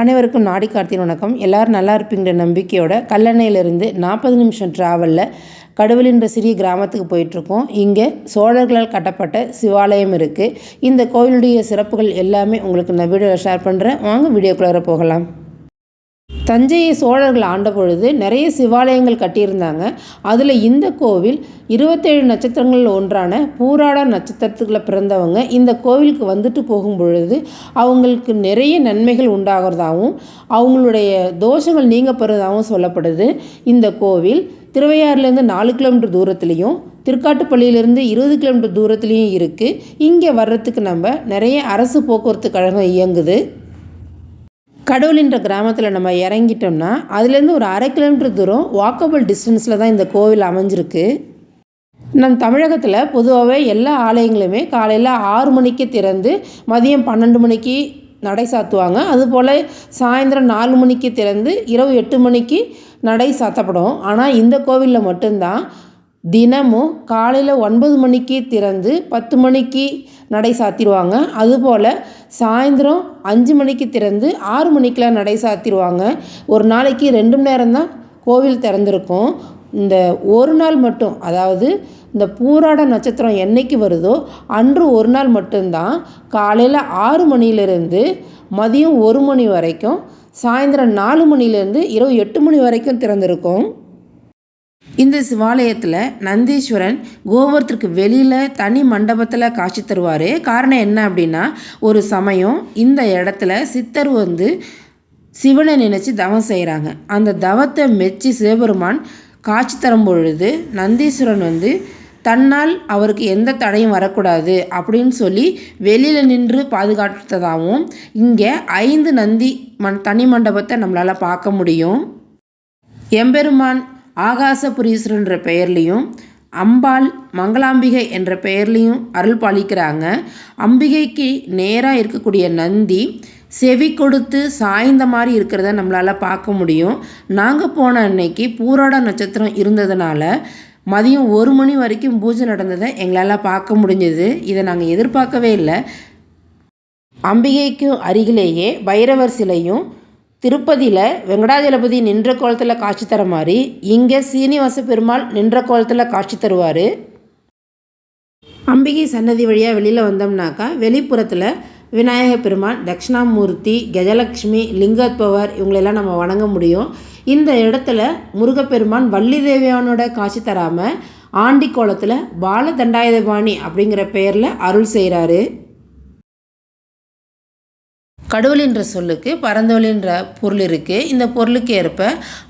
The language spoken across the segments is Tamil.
அனைவருக்கும் நாடி கார்த்தின் வணக்கம். எல்லோரும் நல்லா இருப்பீங்கிற நம்பிக்கையோட கல்லணையிலிருந்து நாற்பது நிமிஷம் ட்ராவலில் கடவுளின்ற சிறிய கிராமத்துக்கு போயிட்டுருக்கோம். இங்கே சோழர்களால் கட்டப்பட்ட சிவாலயம் இருக்குது இந்த கோயிலுடைய சிறப்புகள் எல்லாமே உங்களுக்கு நான் வீடியோவில் ஷேர் பண்ணுறேன் வாங்க வீடியோக்குள்ளார போகலாம். தஞ்சையை சோழர்கள் ஆண்ட பொழுது நிறைய சிவாலயங்கள் கட்டியிருந்தாங்க. அதில் இந்த கோவில் இருபத்தேழு நட்சத்திரங்களில் ஒன்றான பூராட நட்சத்திரத்துக்குள்ள பிறந்தவங்க இந்த கோவிலுக்கு வந்துட்டு போகும் பொழுது அவங்களுக்கு நிறைய நன்மைகள் உண்டாகிறதாகவும் அவங்களுடைய தோஷங்கள் நீங்கப்படுறதாகவும் சொல்லப்படுது. இந்த கோவில் திருவையாறுலேருந்து நாலு கிலோமீட்டர் தூரத்துலேயும் திருக்காட்டுப்பள்ளியிலேருந்து இருபது கிலோமீட்டர் தூரத்துலேயும் இருக்குது இங்கே வர்றதுக்கு நம்ம நிறைய அரசு போக்குவரத்து கழகம் இயங்குது. கடவுளின்ற கிராமத்தில் நம்ம இறங்கிட்டோம்னா அதுலேருந்து ஒரு அரை கிலோமீட்டர் தூரம் வாக்கபிள் டிஸ்டன்ஸில் தான் இந்த கோவில் அமைஞ்சிருக்கு. நம் தமிழகத்தில் பொதுவாகவே எல்லா ஆலயங்களுமே காலையில் ஆறு மணிக்கு திறந்து மதியம் பன்னெண்டு மணிக்கு நடை சாத்துவாங்க. அதுபோல் சாயந்தரம் நாலு மணிக்கு திறந்து இரவு எட்டு மணிக்கு நடை சாத்தப்படும். ஆனால் இந்த கோவிலில் மட்டும்தான். தினமும் காலையில் ஒன்பது மணிக்கு திறந்து பத்து மணிக்கு நடை சாத்திடுவாங்க. அதுபோல் சாயந்தரம் அஞ்சு மணிக்கு திறந்து ஆறு மணிக்கெலாம் நடை சாத்திடுவாங்க. ஒரு நாளைக்கு ரெண்டு மணி நேரம் தான் கோவில் திறந்திருக்கும். இந்த ஒரு நாள் மட்டும் அதாவது இந்த பூராட நட்சத்திரம் என்னைக்கு வருதோ அன்று ஒரு நாள் மட்டும்தான். காலையில் ஆறு மணியிலிருந்து மதியம் ஒரு மணி வரைக்கும் சாயந்தரம் நாலு மணிலேருந்து இரவு எட்டு மணி வரைக்கும் திறந்திருக்கும். இந்த சிவாலயத்தில் நந்தீஸ்வரன் கோபுரத்திற்கு வெளியில் தனி மண்டபத்தில் காட்சி தருவார். காரணம் என்ன அப்படின்னா ஒரு சமயம் இந்த இடத்துல சித்தர் வந்து சிவனை நினச்சி தவம் செய்கிறாங்க அந்த தவத்தை மெச்சி சிவபெருமான் காட்சி தரும் பொழுது நந்தீஸ்வரன் வந்து தன்னால் அவருக்கு எந்த தடையும் வரக்கூடாது அப்படின்னு சொல்லி வெளியில் நின்று பாதுகாத்ததாகவும் இங்கே ஐந்து நந்தி மண் தனி மண்டபத்தை நம்மளால் பார்க்க முடியும். எம்பெருமான் ஆகாசபுரீஸ்வரன்ற பெயர்லேயும் அம்பாள் மங்களாம்பிகை என்ற பெயர்லேயும் அருள் பாலிக்கிறாங்க. அம்பிகைக்கு நேராக இருக்கக்கூடிய நந்தி செவி கொடுத்து சாய்ந்த மாதிரி இருக்கிறத நம்மளால் பார்க்க முடியும். நாங்கள் போன அன்னைக்கு பூரோட நட்சத்திரம் இருந்ததுனால மதியம் ஒரு மணி வரைக்கும் பூஜை நடந்ததை எங்களால் பார்க்க முடிஞ்சது. இதை நாங்கள் எதிர்பார்க்கவே இல்லை. அம்பிகைக்கு அருகிலேயே பைரவர் சிலையும் திருப்பதியில் வெங்கடாஜலபதி நின்ற கோலத்தில் காட்சி தர மாதிரி இங்கே சீனிவாச பெருமாள் நின்ற கோலத்தில் காட்சி தருவார். அம்பிகை சன்னதி வழியாக வெளியில் வந்தோம்னாக்கா வெளிப்புறத்தில் விநாயக பெருமான் தட்சிணாமூர்த்தி கஜலக்ஷ்மி லிங்கத்பவர் இவங்களெல்லாம் நம்ம வணங்க முடியும். இந்த இடத்துல முருகப்பெருமான் வள்ளி தேவியானோட காட்சி தராமல் ஆண்டி கோலத்தில் பால தண்டாயுதபாணி அப்படிங்கிற பெயரில் அருள் செய்கிறாரு கடவுளின்ற சொல்லுக்கு பரந்தோலின்ற பொருள் இருக்குது இந்த பொருளுக்கு ஏற்ப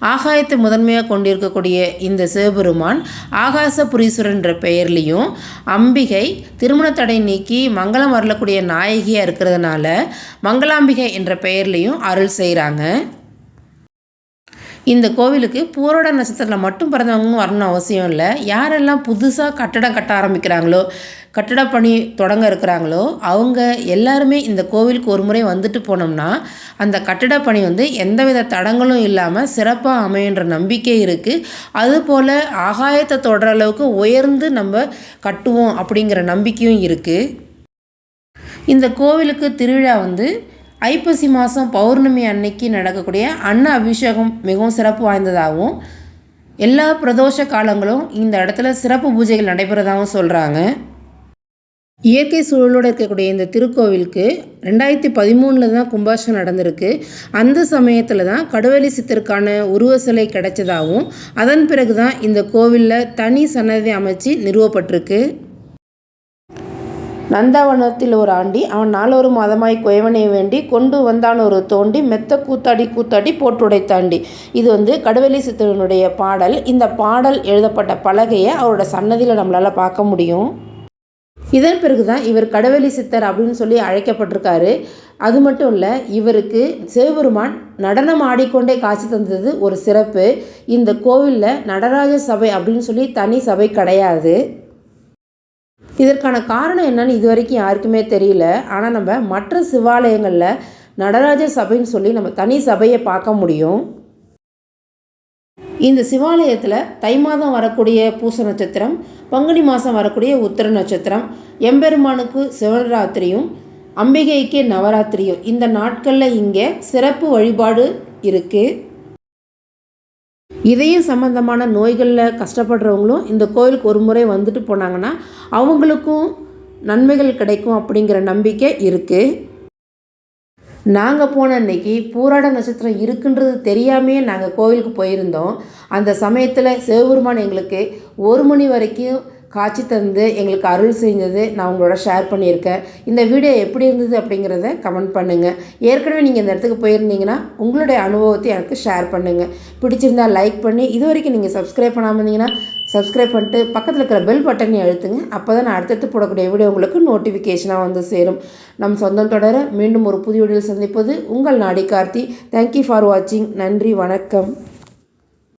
ஆகாயத்தை முதன்மையாக கொண்டிருக்கக்கூடிய இந்த சிவபெருமான் ஆகாசபுரீஸ்வரன் என்ற பெயர்லேயும் அம்பிகை திருமண தடை நீக்கி மங்களம் வரலக்கூடிய நாயகியாக இருக்கிறதுனால மங்களாம்பிகை என்ற பெயர்லேயும் அருள் செய்கிறாங்க இந்த கோவிலுக்கு பூரோட நட்சத்திரத்தில் மட்டும் பிறந்தவங்க வரணும் அவசியம் இல்லை. யாரெல்லாம் புதுசாக கட்டடம் கட்ட ஆரம்பிக்கிறாங்களோ கட்டட பணி தொடங்க இருக்கிறாங்களோ அவங்க எல்லாருமே இந்த கோவிலுக்கு ஒரு முறை வந்துட்டு போனோம்னா அந்த கட்டட பணி வந்து எந்தவித தடங்களும் இல்லாமல் சிறப்பாக அமையுன்ற நம்பிக்கை இருக்குது அதுபோல் ஆகாயத்தை தொடர அளவுக்கு உயர்ந்து நம்ம கட்டுவோம் அப்படிங்கிற நம்பிக்கையும் இருக்குது இந்த கோவிலுக்கு திருவிழா வந்து ஐப்பசி மாதம் பௌர்ணமி அன்னைக்கு நடக்கக்கூடிய அன்ன அபிஷேகம் மிகவும் சிறப்பு வாய்ந்ததாகவும் எல்லா பிரதோஷ காலங்களும் இந்த இடத்துல சிறப்பு பூஜைகள் நடைபெறதாகவும் சொல்கிறாங்க இயற்கை சூழலோடு இருக்கக்கூடிய இந்த திருக்கோவிலுக்கு ரெண்டாயிரத்தி பதிமூணில் தான் கும்பாஷம் நடந்திருக்கு. அந்த சமயத்தில் தான் கடுவெளி சித்தருக்கான உருவ சிலை கிடைச்சதாகவும் அதன் பிறகு தான் இந்த கோவிலில் தனி சன்னதி அமைச்சு நிறுவப்பட்டிருக்கு. நந்தவனத்தில் ஒரு ஆண்டி அவன் நாளொரு மாதமாய் குயவனை வேண்டி கொண்டு வந்தான் ஒரு தோண்டி மெத்த கூத்தாடி கூத்தாடி போட்டுடைத்தாண்டி இது வந்து கடுவெளி சித்தனுடைய பாடல். இந்த பாடல் எழுதப்பட்ட பலகையை அவரோட சன்னதியில் நம்மளால் பார்க்க முடியும். இதன் பிறகு தான் இவர் கடவெளி சித்தர் அப்படின்னு சொல்லி அழைக்கப்பட்டிருக்காரு. அது மட்டும் இல்லை இவருக்கு சிவபெருமான் நடனம் ஆடிக்கொண்டே காட்சி தந்தது ஒரு சிறப்பு. இந்த கோவிலில் நடராஜ சபை அப்படின்னு சொல்லி தனி சபை கிடையாது. இதற்கான காரணம் என்னன்னு இது வரைக்கும் யாருக்குமே தெரியல. ஆனால் நம்ம மற்ற சிவாலயங்களில் நடராஜ சபைன்னு சொல்லி நம்ம தனி சபையை பார்க்க முடியும். இந்த சிவாலயத்தில் தை மாதம் வரக்கூடிய பூச நட்சத்திரம் பங்குனி மாதம் வரக்கூடிய உத்திர நட்சத்திரம் எம்பெருமானுக்கு சிவராத்திரியும் அம்பிகைக்கு நவராத்திரியும். இந்த நாட்களில் இங்கே சிறப்பு வழிபாடு இருக்குது இதயம் சம்பந்தமான நோய்களில் கஷ்டப்படுறவங்களும் இந்த கோயிலுக்கு ஒரு முறை வந்துட்டு போனாங்கன்னா அவங்களுக்கும் நன்மைகள் கிடைக்கும் அப்படிங்கிற நம்பிக்கை இருக்குது நாங்கள் போன அன்னைக்கு பூராட நட்சத்திரம் இருக்குன்றது தெரியாமையே நாங்கள் கோவிலுக்கு போயிருந்தோம். அந்த சமயத்தில் சிவபெருமான் எங்களுக்கு ஒரு மணி வரைக்கும் காட்சி தந்து எங்களுக்கு அருள் செஞ்சது நான் உங்களோட ஷேர் பண்ணியிருக்கேன். இந்த வீடியோ எப்படி இருந்தது அப்படிங்கிறத கமெண்ட் பண்ணுங்கள் ஏற்கனவே நீங்கள் இந்த இடத்துக்கு போயிருந்தீங்கன்னா உங்களுடைய அனுபவத்தை எனக்கு ஷேர் பண்ணுங்கள் பிடிச்சிருந்தா லைக் பண்ணி இது வரைக்கும் நீங்கள் சப்ஸ்கிரைப் பண்ணாமல் இருந்தீங்கன்னா சப்ஸ்கிரைப் பண்ணிட்டு பக்கத்தில் இருக்கிற பெல் பட்டனை அழுத்துங்க. அப்போ தான் நான் அடுத்தடுத்து போடக்கூடிய வீடியோ உங்களுக்கு நோட்டிஃபிகேஷனாக வந்து சேரும். நம் சொந்தம் தொடர மீண்டும் ஒரு புதிய வீடியோவில் சந்திப்பது உங்கள் நாடி கார்த்தி. தேங்க்யூ ஃபார் வாட்சிங் நன்றி வணக்கம்.